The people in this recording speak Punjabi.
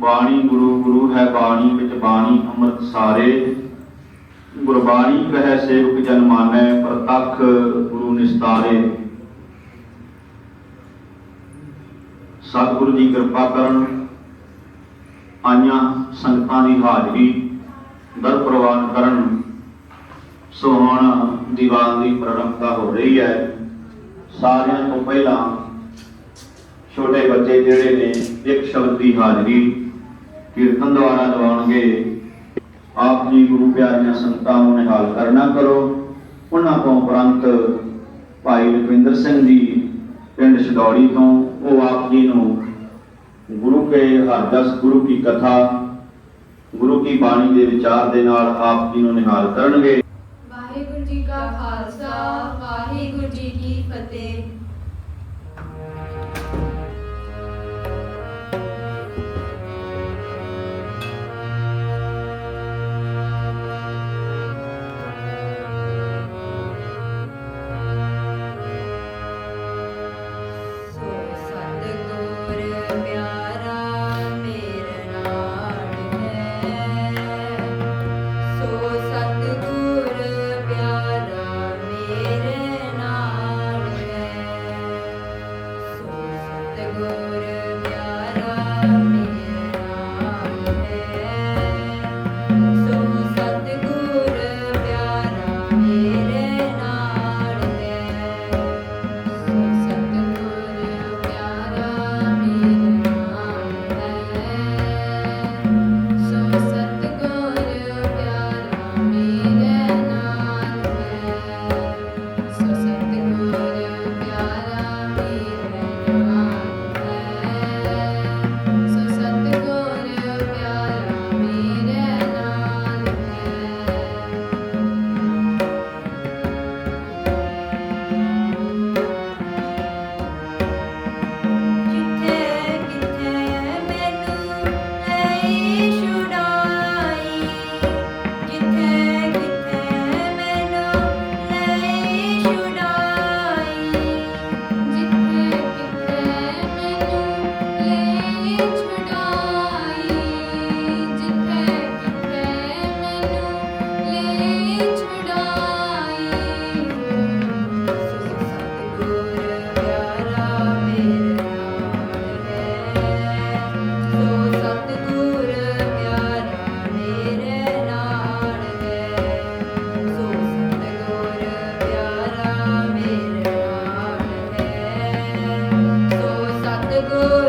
ਬਾਣੀ ਗੁਰੂ ਗੁਰੂ ਹੈ ਬਾਣੀ ਵਿੱਚ ਬਾਣੀ ਅੰਮ੍ਰਿਤ ਸਾਰੇ। ਗੁਰਬਾਣੀ ਕਹੈ ਸੇਵਕ ਜਨ ਮਾਨੈ, ਪ੍ਰਤੱਖ ਗੁਰੂ ਨਿਸਤਾਰੇ। ਸਤਿਗੁਰੂ ਜੀ ਕਿਰਪਾ ਕਰਨ ਆਈਆਂ ਸੰਗਤਾਂ ਦੀ ਹਾਜ਼ਰੀ ਦਰ ਪ੍ਰਵਾਨ ਕਰਨ। ਸੋ ਦੀਵਾਨ ਦੀ ਪ੍ਰਰੰਭਤਾ ਹੋ ਰਹੀ ਹੈ। ਸਾਰਿਆਂ ਤੋਂ ਪਹਿਲਾਂ ਛੋਟੇ ਬੱਚੇ ਜਿਹੜੇ ਨੇ, ਇੱਕ ਸ਼ਬਦ ਦੀ ਹਾਜ਼ਰੀ ਕੀਰਤਨ ਦੁਆਰਾ ਦਵਾਉਣਗੇ। ਆਪ ਜੀ ਗੁਰੂ ਪਿਆਰੀਆਂ ਸੰਗਤਾਂ ਨੂੰ ਨਿਹਾਲ ਕਰਨਾ ਕਰੋ। ਉਹਨਾਂ ਤੋਂ ਉਪਰੰਤ ਭਾਈ ਰੁਪਿੰਦਰ ਸਿੰਘ ਜੀ ਪਿੰਡ ਛਡੌੜੀ ਤੋਂ, ਉਹ ਆਪ ਜੀ ਨੂੰ ਗੁਰੂ ਕੇ ਹਰਦਸ ਗੁਰੂ ਕੀ ਕਥਾ, ਗੁਰੂ ਕੀ ਬਾਣੀ ਦੇ ਵਿਚਾਰ ਦੇ ਨਾਲ ਆਪ ਜੀ ਨੂੰ ਨਿਹਾਲ ਕਰਨਗੇ। ਵਾਹਿਗੁਰੂ ਜੀ ਕਾ ਖਾਲਸਾ, ਵਾਹਿਗੁਰੂ ਜੀ ਕੀ ਫਤਿਹ। Oh.